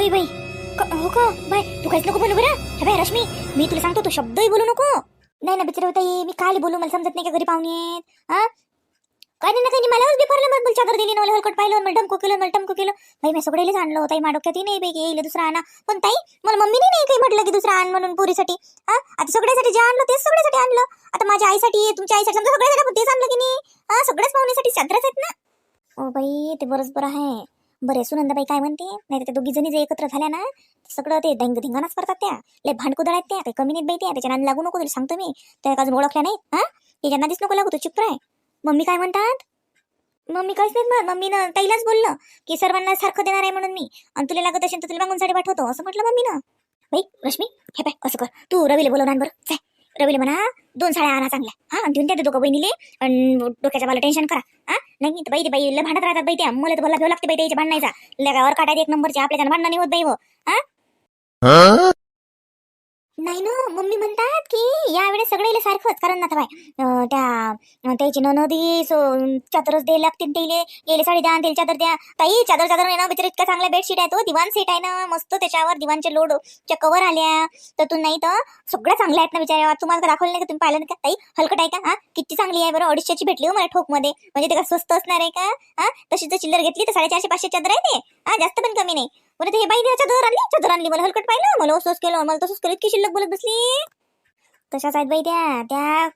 होय बाई. हो का? बाय तू काहीच नको बोलू बरं. हे बाय रश्मी मी तुला सांगतो तू शब्दही बोलू नको. नाही ना बिचारे ताई मी काय बोलू मला समजत नाही का घरी पाहुणे आहेत. हा? काय नाही ना काही नाही मलाच बेफारलं मग चादर दिली ना मला हलकट पाहिलं मला डमको केलं मला डमको केलं. बाई मी सगळेच आणलं ताई मा ती नाही बाई येईल दुसरा आणा. पण ताई मला मम्मीने नाही काही म्हटलं की दुसरा आण म्हणून पुरीसाठी. हा? आता सगळ्यासाठी जे आणलं तेच सगळ्यासाठी आणलं. आता माझ्या आईसाठी तुमच्या आईसाठी समजा सगळ्यासाठी तेच आणलं की नाही? हा? सगळ्याच पाहुण्यासाठी चादरच आहेत ना? ओ बाई ते बरोबर आहे. बरे सुनंदाबाई काय म्हणते? नाही त्या दोघी जणी जे एकत्र झाल्या ना सगळं ते धिंग धिंगाणाच करतात त्या. लय भांडकुदळ आहेत त्या काही कमी नाहीत बाई त्या त्याच्या नादी लागू नको तुला सांगतो मी. त्या अजून ओळखल्या नाहीत हा? त्याच्या नादीच नको लागू तू चुप राय मम्मी काय म्हणतात? मम्मी काहीच नाही म्हणत मम्मीनं ताईलाच बोललं की सर्वांना सारखं देणार आहे म्हणून मी. आणि तुला लागत असेल तर तुला मागून साडी पाठवतो असं म्हटलं मम्मीनं. बाई रश्मी हे पाय असं कर? तू रवीला बोलव आण बरं जाय रवीला म्हणा दोन साड्या आणा चांगल्या. हा देऊन त्या दोघं बहिणीले. आणि डोक्याच्या मला टेन्शन करा. हा नाही तर बाई ते बाई लय भांडत राहतात बाई त्या. मला तर मला भेव लागते बाई त्याच्या भांडणायचा. लगावर काटायचे एक नंबरच्या आपल्या भांडणं नाही होत बाई हो? हा नाही ना मम्मी म्हणतात की यावेळेस सगळेले सारखंच कारण आता बाय त्या त्याची नदी सो चादरच द्यायला लागतील त्याले यायला साडी द्या तेल त्याला चादर द्या. ताई चादर चादर आहे ना बिचार इतका चांगला बेडशीट आहे तो. दिवान सेट आहे ना मस्त त्याच्यावर दिवानचे लोड च्या कवर आल्या. तर तू नाही तर सगळ्या चांगल्या आहेत ना बिचारा. तुम्हाला दाखवलं नाही का तुम्ही पाहिलं नाही का? ताई हलकट आहे का? हा किती चांगली आहे बरं. अडीचशेची भेटली हो मला ठोकमध्ये. म्हणजे ते का स्वस्त असणार आहे का? हा तशी जर चिल्लर घेतली तर साडेचारशे पाचशे चादर आहे ते. हा जास्त पण कमी नाही. बरं हे बाई चादर आणली? चादर आणली? मला हलकट पाहिलं. मला असंच केलं. मला तसंच केलं इतकी शिल्लक बोलत बसली? तशाच आहेत बाई त्या. त्या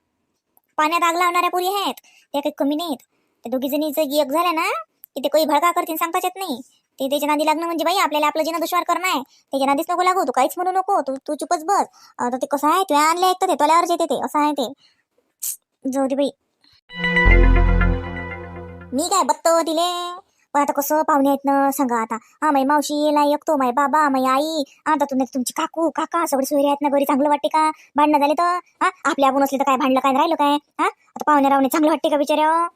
पाण्यात आग लावणाऱ्या पोरी आहेत. त्या काही कमी नाहीत. त्या दोघी जणी जर एक झाल्या ना की ते काही भडका करतील सांगताच येत नाही. ते त्याच्या नादी लागणं म्हणजे बाई आपल्याला आपलं जिना दुश्वार करणं आहे. त्याच्या नादीच नको लागू. तू काहीच म्हणू नको. तू तू चुपच बस. तर ते कसं आहे? तू आणले ऐकतं ते तोल्यावर येते ते. असं आहे ते. जाऊ दे बाई. मी काय बत्त दिले? पण आता कसं पाहुणे आहेत ना सांगा आता. हा माई मावशी येला एकतो माय बाबा माई आई. आता तुम्ही तुमची काकू काका सगळे सोयरे आहेत ना घरी चांगलं वाटते का? भांडणं झाले तर? हा आपल्या आपण असले तर काय भांडलं काय राहिलं काय? हा आता पाहुणे रावणे चांगलं वाटते का बिचाऱ्या?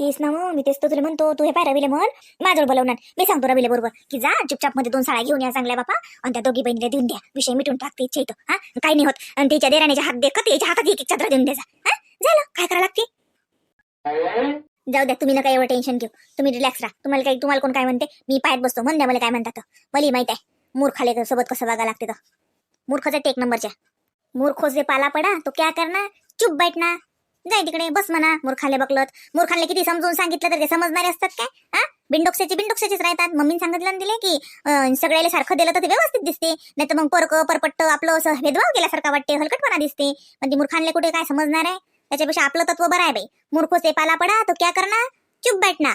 तेच ना मग मी तेच तर तुला म्हणतो तू हे पाय रवीले म्हण माझं बोलवणार. मी सांगतो रवीले बरोबर की जा चुपचापमध्ये दोन साळ्या घेऊन या चांगल्या बापा आणि त्या दोघी बहिणीला देऊन द्या. विषय मिटून टाकते इच्छा येतो हा? काही नाही होत. आणि त्याच्या देराण्याच्या हात देखत त्याच्या हातात एक एक चादर देऊन द्या झालं? काय करा लागते? जाऊ द्या तुम्ही ना काही एवढं टेन्शन घेऊ. तुम्ही रिलॅक्स राहा. तुम्हाला काही तुम्हाला कोण काय म्हणते? मी पायात बसतो. म्हण द्या मला काय म्हणतात. मला माहीत आहे. मूर्खाले सोबत कसं वागा लागते तर. मूर्खाचा टेक नंबरच्या. मूर्खो पाला पडा तो क्या करना चुप बैठना जाय तिकडे बस म्हणा मूर्खाले बकलत. मूर्खाले किती समजून सांगितलं तर ते समजणारे असतात काय? हा? बिंडोक्साचे बिंडोक्साचेच राहतात. मम्मीने सांगितलं दिले की सगळ्याला सारखं दिलं तर ते व्यवस्थित दिसते. नाही तर मग परक परपट्ट आपलं असं भेदभाव केल्यासारखा वाटते हलकटपणा दिसते. पण ती मूर्खांले कुठे काय समजणार आहे? त्याच्यापेक्षा आपलं तत्व बरं आहे बाई. मूर्ख से पाला पडा तो क्या करना चुप बैठना.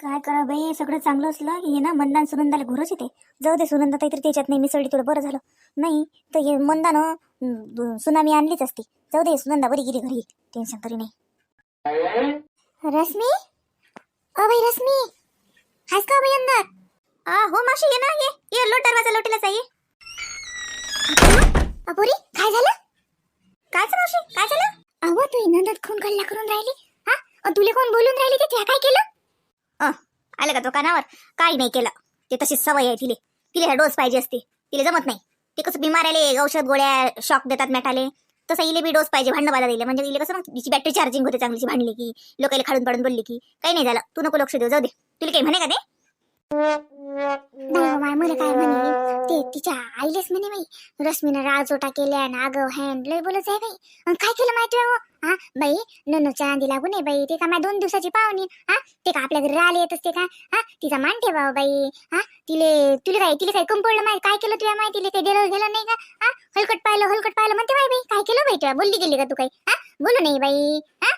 काय करा बाई सगळं चांगलं असलं की हे ना मंदान सुनंदाला घोरच येते. जाऊ दे सुनंदा काहीतरी त्याच्यात नाही मिसळली थोडं बरं झालं. नाही तर हे मंदानं सुनामी आणलीच असती. जाऊ दे सुनंदा बरी गेली घरी. टेन्शन तरी नाही रश्मी? अ बाई रश्मी. हायस का बाई अंदर? आ हो माशी ये ना ये. ये लो दरवाजा लोटीलाच आहे अपुरी काय झालं? काय मावशी काय झालं? अहो तू नंदात खून गल्ला करून राहिली. हा? तुले कोण बोलून राहिली ते काय केलं? आलं का तो कानावर काही नाही केलं. ते तशीच सवय आहे तिले. तिले डोस पाहिजे असते. तिले जमत नाही. ते कसं बिमार आले औषध गोळ्या शॉक देतात मॅटाले. तसं इले बी डोस पाहिजे भांडण बाधा दिले. म्हणजे इले कसं मग तिची बॅटरी चार्जिंग होते चांगलीची भांडली की लोकांना खाडून पडून बोलली की. काही नाही झालं. तू नको लक्ष देऊ. जाऊ दे. तुला काही म्हणे का ते? मला काय म्हणे? ते तिच्या आईलेच म्हणे बाई. रश्मीनं राजोटा केल्या ना आगव हँड लय बोलत आहे बाई. काय केलं माहिती आहे हो? हा? बाई ननूच्या नांदी लागू नये बाई. ते का माझ्या दोन दिवसाची पाहुणी? हा ते का आपल्या घरी राहिले येत असते का? हा तिचा मान ठेवा बाई. हा तिले तुला काय तिला काय कंपडलं माहिती? काय केलं तुला माहिती? तिला काही दिलं गेलं नाही का? हा हलकट पाहिलं हलकट पाहिलं म्हणते बाई बाई. काय केलं बाई तुला? बोलली गेली का तू काही? हा बोलू नाही बाई. हा?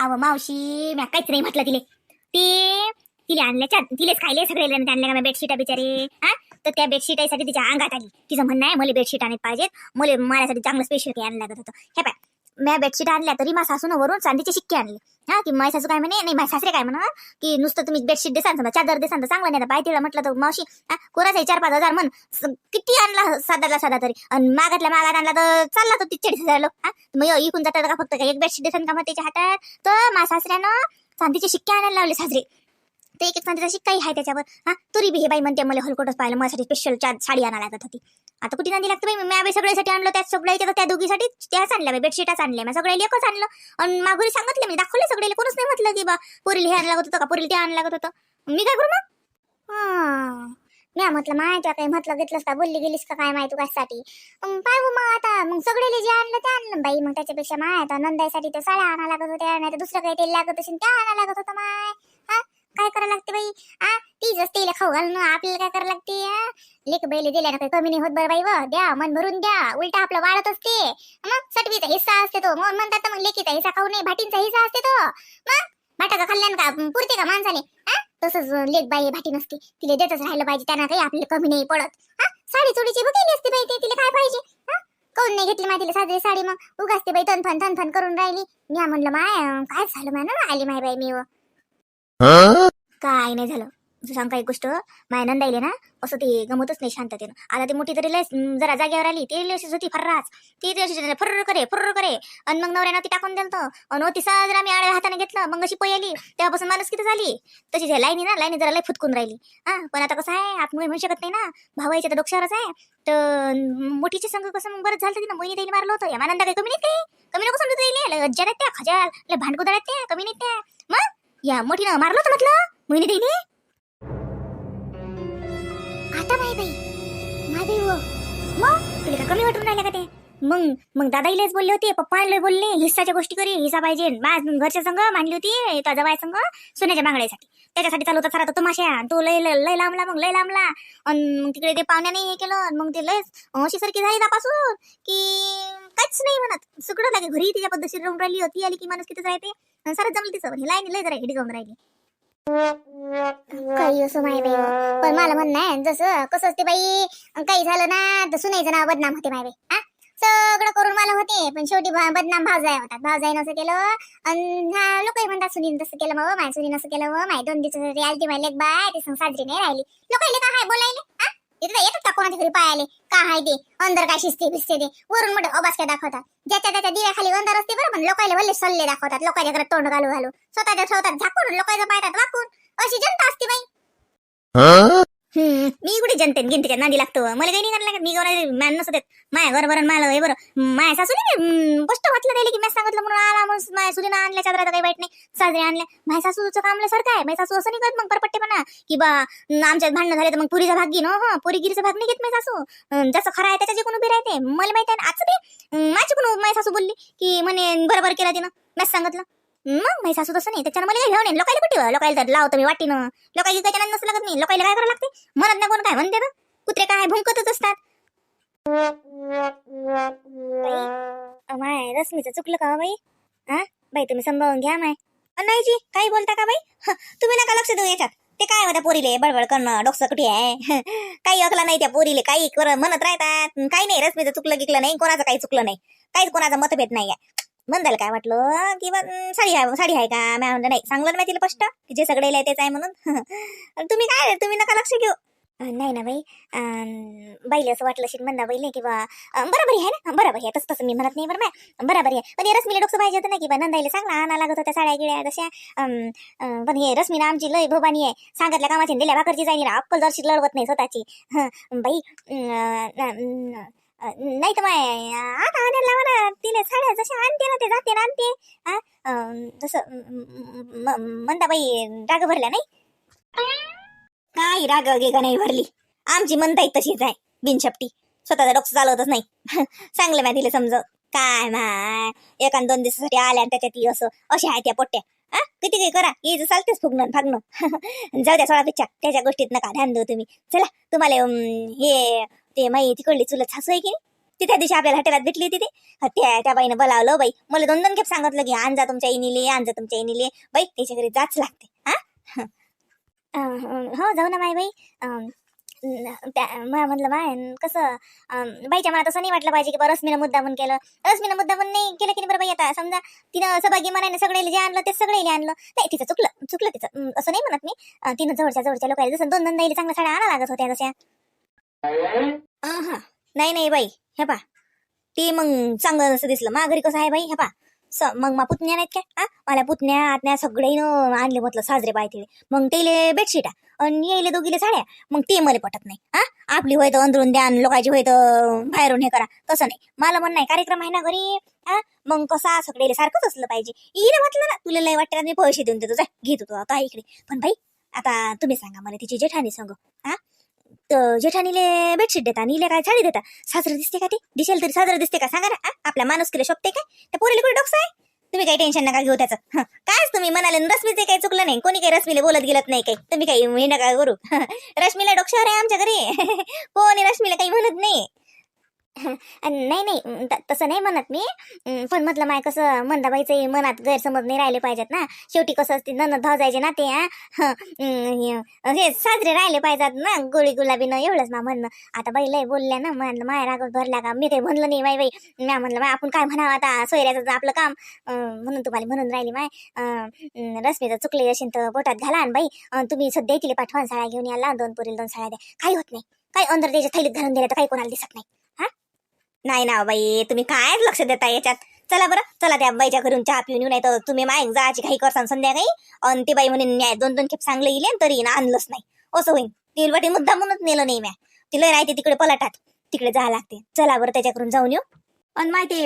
अव मावशी मी काहीच नाही म्हटलं तिले. ते तिले आणल्याच्या तिलेच खायले सगळे आणल्या का बेडशीटा बिचारे. हा? तर त्या बेडशीटासाठी तिच्या अंगात आली. तिचं म्हणणं आहे मला बेडशीट आणत पाहिजेत. मला माझ्यासाठी चांगलं स्पेशल काही आणलं लागत होतं. हे पाय. म्या बेडशीट आणल्या तरी माझ्या सासून वरून चांदीचे शिक्के आणले. हा? की माझी सासू काय म्हणे? नाही माझ्या सासरे काय म्हणा की नुसतं तुम्ही बेडशीट देसान समजा चादर देसान तर चांगलं नाही आता बाय तिला म्हटलं तर मावशी कोणाचा चार पाच हजार म्हण. किती आणला साधारला साधा तरी? आणि मागातल्या मागात आणला तर चालला तो तिच्या हजार लोक हा मग इकून जातात का फक्त एक बेडशीट देसान का मग त्याच्या हातात? तर माझ्या सासऱ्यानं चांदीचे शिक्के आणायला लावले सासरे. ते एक एक तशी काही आहे त्याच्यावर. हा तुरी बी हे बाई म्हणते मला हलकोटच पाहिलं माझ्यासाठी स्पेशल साडी आणायला लागत होती. आता कुठे नांदी लागतं बाई? मी आम्ही सगळ्यासाठी आणलं त्या सगळ्याच्या तर त्या दोघीसाठी त्याच आणल्या बाई बेडशीटच आणल्या. मी सगळ्या एकच आणलं. आणि माघारी सांगितलं मी दाखवले सगळ्याला. कोणच नाही म्हटलं की बा पोरीला हे आणलं लागत होतं का? पोरीला ते आणलं लागत होतं. मी काय करू मग? हा. मी म्हटलं माहिती काय म्हटलं घेतलंस का? बोलली गेलीस का? काय माहिती कशासाठी मग पाय हो मग आता मग सगळेले जे आणलं ते आणलं बाई. मग त्याच्यापेक्षा माय आता नंदाईसाठी ते साड्या आणा लागत होत्या नाही तर दुसरं काही ते लागत असेल त्या आणा लागत होतं माय. हा? काय करायला लागते बाई? हा तीच असते हिला खाऊ घालणं आपल्याला काय करायला लागते लेख लेक बैले दिल्या काही कमी नाही होत बरं बाई व. द्या मन भरून द्या. उलटा आपलं वाढत असते. मग सटवीचा हिस्सा असते तो. मग म्हणतात मग लेकीचा हिस्सा खाऊ नये भाटींचा हिस्सा असते तो. मग भाटा का खाल्ल्यानं का पुरते का माणसाने? हा तसंच लेख बाई भाटी नसते. तिला देतच राहिलं पाहिजे त्यांना काही आपल्याला कमी नाही पडत. हा साडी चोडीची बघितली असते बाई ते तिला काय पाहिजे? कोण काऊन नाही घेतली माझी साधी साडी मग? उगाचते बाई तनफन तनफन करून राहिली. मी म्हणलं माय काय झालं माय ना आली माय बाई मी काय नाही झालं. तू सांग काही गोष्ट? माय नंदाईले ना असं ते गमतच नाही शांततेनं. आता ती मोठी तरी लय जरा जागेवर आली ती लय अशीच होती फर्राच ती ती अशी फर्र करे फर्र करे. आणि मग नवऱ्यानं ती टाकून दिलं आणि हो, ती जरा मी आड्या हाताने घेतलं. मग अशी पै आली. तेव्हापासून माणूस किती झाली? तशी त्या लाईनी ना लाईनी जरा लय फुटकून राहिली. हा पण आता कसं आहे आतमुळे म्हणू शकत नाही ना. भावायच्या तर डोक्षावरच आहे. तर मोठीची संघ कसं मग बरं झालं तिनं मोहिनी ताईने मारलं होतं. या मानंदा काही कमी नाही कमी नको समजत येईल लय अज्जा त्या खजाल लय भांडकुदळ्यात त्या कमी नाही त्या. या मोठीनं मारलं होतं म्हटलं? मोहिनी ताईने आता बाई. बाई हो. मग? तुला का कमी वाटून राहिल्या का ते? मग मग दादाईलाच बोलले होते पप्पाला बोलले हिस्साच्या गोष्टी करी हिस्सा पाहिजे. घरच्या संघ मांडली होती तो जवाय संघ सोन्याच्या बांगड्यासाठी. त्याच्यासाठी चालू होता सारा तो तमाशा. तो लय लय लय लांबला मग लय लांबला. आणि मग तिकडे ते पाहुण्याने हे केलं मग ते लय अशी सारखी झाली त्यापासून की काहीच नाही म्हणत. सगळं लागे. घरी तिच्या पद्धतशीर राहून राहिली होती. आली की माणूस किती राहते. सारं जमलं तिचं. हे लाईन लय जरा हिडी जाऊन राहिली. काही असं माय बाई हो. पण मला म्हणणं आहे जसं कसं असते बाई. काही झालं ना तर सुनायचं नाव बदनाम होते माय बाई. सगळं करून मला होते. पण शेवटी बदनाम भावजाय होतात. भावजाईनं असं केलं. आणि हा लोकही म्हणतात सुनीन तसं केलं मग. माय सुनीन असं केलं मग. माय दोन दिवस आलती माय लेक बाय? ती साजरी नाही राहिली. लोकांना काय हाय बोलायले? हा येतात का कोणाच्या घरी पायाले काय हाय ते? अंदर काय शिस्ते बिस्ते ते? वरून मोठे अबासक्या दाखवतात? ज्याच्या त्याच्या दिव्याखाली अंदर असते बरं पण लोकांना वल्ले सल्ले दाखवतात. लोकांच्या घरात तोंड घालू घालू. स्वतःच्या स्वतः झाकून लोकांच्या पायतात वाकून. अशी जनता असते बाई. मी कुठे जनते गिनतीच्या नांदी लागतो. मला काही नाही लागत मी कोणा मॅन नसत माया घर बरं मला हे बरं माया सासूने गोष्ट वाटलं त्याला की मी सांगितलं म्हणून आला म्हणून माया सुरीनं आणल्या चादरात काही वाईट नाही. साजरे आणल्या. माझ्या सासूचं काम सारखं आहे. माझ्या सासू असं नाही करत मग परपट्टेपणा की बा आमच्यात भांडणं झाले तर मग पुरीचा भाग घेणं हो पुरी पुरीगिरीचा भाग नाही घेत माझी सासू. जसं खरं आहे त्याच्या जे कोण उभी राहते. मला माहिती आहे आज ते माझी कोण माझी सासू बोलली की म्हणे बरोबर केला तिनं. मॅच सांगितलं. मग माझी सासू तसं नाही त्याच्यानं मला घेऊन येईन लोकायला कुठे लोकायला तर लावतो मी वाटीनं. लोकायला त्याच्या नसं लागत नाही लोकायला काय करावं लागते? म्हणत नाही कोण काय. म्हणते ना कुत्रे काय भुंकतच असतात. माय रश्मीचं चुकलं का हो बाई? हा बाई तुम्ही समजावून घ्या माय. नाही जी काही बोलता का बाई? तुम्ही नका लक्ष देऊ याच्यात. ते काय होत्या पोरीले? बडबड करणं डोकं कुठे आहे? काही अकला नाही त्या पोरीले. काही कर म्हणत राहतात. काही नाही रश्मीचं चुकलं गिकलं नाही. कोणाचं काही चुकलं नाही. काहीच कोणाचा मतभेद नाही आहे म्हणताल काय वाटलं? की साडी आहे साडी आहे का? मी म्हणलं नाही सांगलं ना तिला स्पष्ट? की जे सगळे तेच आहे म्हणून? तुम्ही काय तुम्ही नका लक्ष घेऊ. नाही ना बाई. अं, असं वाटलं शिन म्हणा बाईले किंवा बरोबर आहे ना? बरोबर आहे. तसं तसं मी म्हणत नाही बरं माय बरोबर आहे. पण हे रश्मीला डोकं पाहिजे होतं ना की बा नंदाईला चांगला आणा लागत होत्या साड्या गिड्या तशा. पण हे रश्मीना आमची लय भोबानी आहे. सांगितल्या कामाची दिल्या भाकरची जाईनी अक्कल जरशी लढवत नाही स्वतःची. बाई. नाही तर माय आता आणायला लावा ना. तिने साड्या जशा आणते ना ते जाते ना आणते. हा जसं मंदाबाई राग भरल्या नाही? काही राग गेगा नाही भरली. आमची म्हणताय तशीच आहे बिनशपटी. स्वतःचा डोकं चालवतच नाही. चांगलं माय तिला समज काय माय? एका दोन दिवसासाठी आल्या आणि त्याच्यात ती असं अशा आहे त्या पोट्ट्या हा किती काही करा. ये चालतेच फुगणं फागणं जाऊ द्या सोळा पेक्षा त्याच्या गोष्टीत नका ध्यान देऊ तुम्ही. चला तुम्हाला हे ते माई तिकडली चुलत सासू आहे की नाही? ती त्या दिवशी आपल्याला हॉटेलात भेटली होती ते. त्या त्या बाईनं बोलावलं बाई मला दोन दोन खेप सांगितलं की आण तुमच्या इनिले आण तुमच्या इनिले. बाई त्याच्या घरी जाच लागते हा? हो जाऊ ना माय बाई. न- त्या म्हटलं माय कसं बाईच्या मला असं नाही वाटलं पाहिजे की बरं रश्मीनं मुद्दा म्हणून केलं. रश्मीनं मुद्दा म्हणून नाही केलं की नाही बरं बाई आता? समजा तिनं सहभागी मनाने सगळे जे आणलं ते सगळे आणलं. नाही तिचं चुकलं चुकलं तिचं. असं नाही म्हणत मी. तिनं जवळच्या जवळच्या लोकांना जसं दोन दोन दाईला चांगल्या साड्या आणा लागत होत्या जशा हा नाही नाही बाई हे पा ती मग चांगलं नसं दिसलं. मा घरी कसं आहे बाई हे पा स मग मा पुतण्या नाहीत काय? हा मला पुतण्या आतण्या सगळे आणले म्हटलं साजरे पाहिजे मग तेले बेडशीटा आणि येईले दोघीले साड्या. मग ते मला पटत नाही. हा आपली होय तर अंदरून द्या लोकांची होय तर बाहेरून हे करा. तसं नाही. मला म्हण नाही कार्यक्रम आहे ना घरी? हा मग कसा सगळे सारखंच असलं पाहिजे. येईल म्हटलं ना तुला लय वाटतं मी पैसे देऊन देतो. जा घेतो तू आता इकडे. पण भाई आता तुम्ही सांगा मला तिची जेठानी सांग. हा तर जेठानीले बेडशीट देता आणि काय साडी देता? साजरं दिसते का ते? दिसेल तरी साजरं दिसते का? सांगा ना आ? माणूस केलं शोभते काय? त्या पोरीला कुठे डोकसा आहे? तुम्ही काही टेन्शन नका घेऊ त्याचं. हं. कायच तुम्ही म्हणाले? न रश्मीचे काही चुकलं नाही. कोणी काही रश्मीला बोलत गेलत नाही काही. तुम्ही काही हे नका करू. रश्मीला डोक्षावर आहे आमच्या घरी. कोणी रश्मीला काही म्हणत नाही. नाही नाही तसं नाही म्हणत मी. पण म्हटलं माय कसं मंदाबाईचं मनात गैरसमज नाही राहिले पाहिजेत ना. शेवटी कसं असते नन जायचे ना ते हे साजरे राहिले पाहिजेत ना. गोळी गुलाबी न एवढंच ना म्हणणं. आता बाई लय बोलल्या ना म्हणलं माय राग भरला का? मी काही म्हणलं नाही बाई बाई. म्या म्हणलं माय आपण काय म्हणावं आता? सोयऱ्याचं आपलं काम. म्हणून तुम्हाला म्हणून राहिली माय. रश्मीचं चुकले असेल तर पोटात घाला आणि बाई. तुम्ही सध्या तिला पाठवा साड्या घेऊन याला दोन पुरील दोन साड्या द्या. काही होत नाही. काही अंदर त्याच्या थैलीत घालून दिल्या तर काही कोणाला दिसत नाही. हा? नाही ना बाई तुम्ही काय लक्ष देता याच्यात? चला बरं चला त्या बाईच्या घरून चहा पिऊन येऊ नाही तर तुम्ही माय जायची काही करसान संध्याकाळी. आणि ती बाई म्हणे न्याय दोन दोन खेप चांगलं येईल तरी ना आणलंच नाही. असं होईल ती वाटी मुद्दा म्हणून नेलं नाही म्या. तिला राहते तिकडे पलटात. तिकडे जायला लागते. चला बरं त्याच्याकडून जाऊन येऊ. आणि माहिती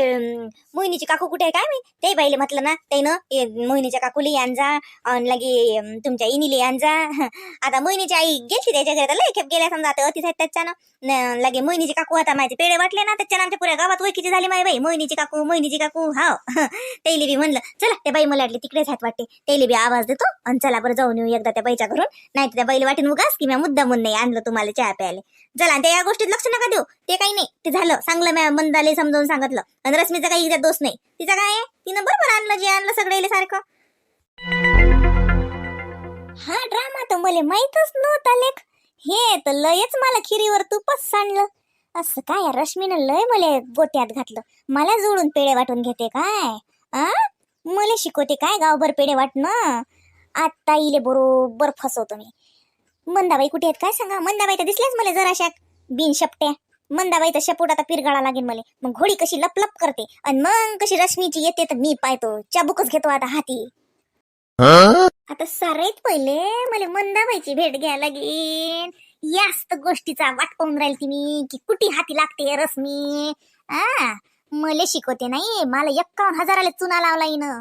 मोहिनीची काकू कुठे आहे? काय मी ते बाईले म्हटलं ना त्यानं ए, मोहिनीच्या काकूली यान जा आणि लगे तुमच्या इनीले यान जा. आता मोहिनीची आई गेली त्याच्या लय खेप गेल्या समजा आता अतिच आहेत त्याच्यानं. न- लगे मोहिनीची काकू आता माझे पेढे वाटले ना त्याच्यानं आमच्या पुऱ्या गावात ओळखीची झाली माय बाई. मोहिनीची काकू मोहिनीची काकू हाव. त्याला बी म्हणलं चला त्या बाई मला वाटली तिकडेच आहेत वाटते. त्याला बी आवाज देतो आणि चला बरं जाऊन येऊ एकदा त्या बाईच्या घरून. नाही त्या बाईला वाटेन उगाच की मी मुद्दा म्हणून नाही आणलं तुम्हाला चहा प्यायला. चला आणि त्या या गोष्टीत लक्ष नका देऊ. ते काही नाही. ते झालं. चांगलं मंदाले समजावून सांगितलं. आणि रश्मीचा काही दोष नाही. तिचा काय आहे? तिनं बरोबर आणलं जे आणलं सगळे सारखं. हा ड्रामा तर मला माहीतच नव्हता लेख. हे तर लयच मला खिरीवर तुपच सांडलं. असं काय रश्मीनं लय मला गोट्यात घातलं. मला जोडून पेढे वाटून घेते काय? आ? मला शिकवते काय गावभर पेढे वाटणं? आत्ता इले बरोबर फसवतो मी. मंदाबाई कुठे आहेत? काय सांगा? मंदाबाई तर दिसल्याच मला जराशा बिन मंदाबाईचा मंदाबाई आता पिरगाळा लागेल मला. मग घोडी कशी लपलप करते आणि मग कशी रश्मीची येते तर मी पाहतो चाबुकच घेतो आता हाती. आता सराईत पहिले मला मंदाबाईची भेट घ्यायला लागेल यास्त गोष्टीचा वाट पाहून राहील ती मी की कुठे हाती लागते रश्मी? आ मले शिकवते नाही मला एक्कावन्न हजाराला चुना लावला हिनं.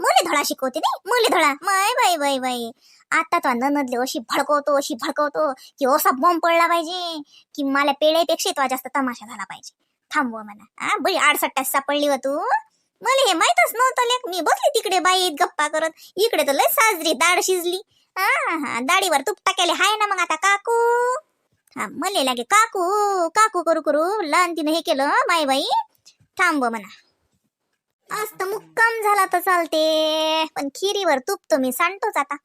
मुले धडा शिकवते नाही मुले धडा. माय बाई बाई बाई. आता तो ननदले अशी भडकवतो अशी भडकवतो की असा बॉम्ब पडला पाहिजे की मला पेढ्यापेक्षा तो जास्त तमाशा झाला पाहिजे. थांबव म्हणा हा बरी आडसट्टास सापडली व तू. मला हे माहीतच नव्हतं लेख मी बसली तिकडे बाईत गप्पा करत. इकडे तर लय साजरी दाढ शिजली. हा हा दाढीवर तुप टाकायला हाय ना मग आता काकू. हा मले लागे काकू काकू करू करू. लहान तिनं हे केलं माय बाई. थांब म्हणा आज तर मुक्काम झाला तर चालते. पण खिरीवर तूप तर मी सांडतोच आता.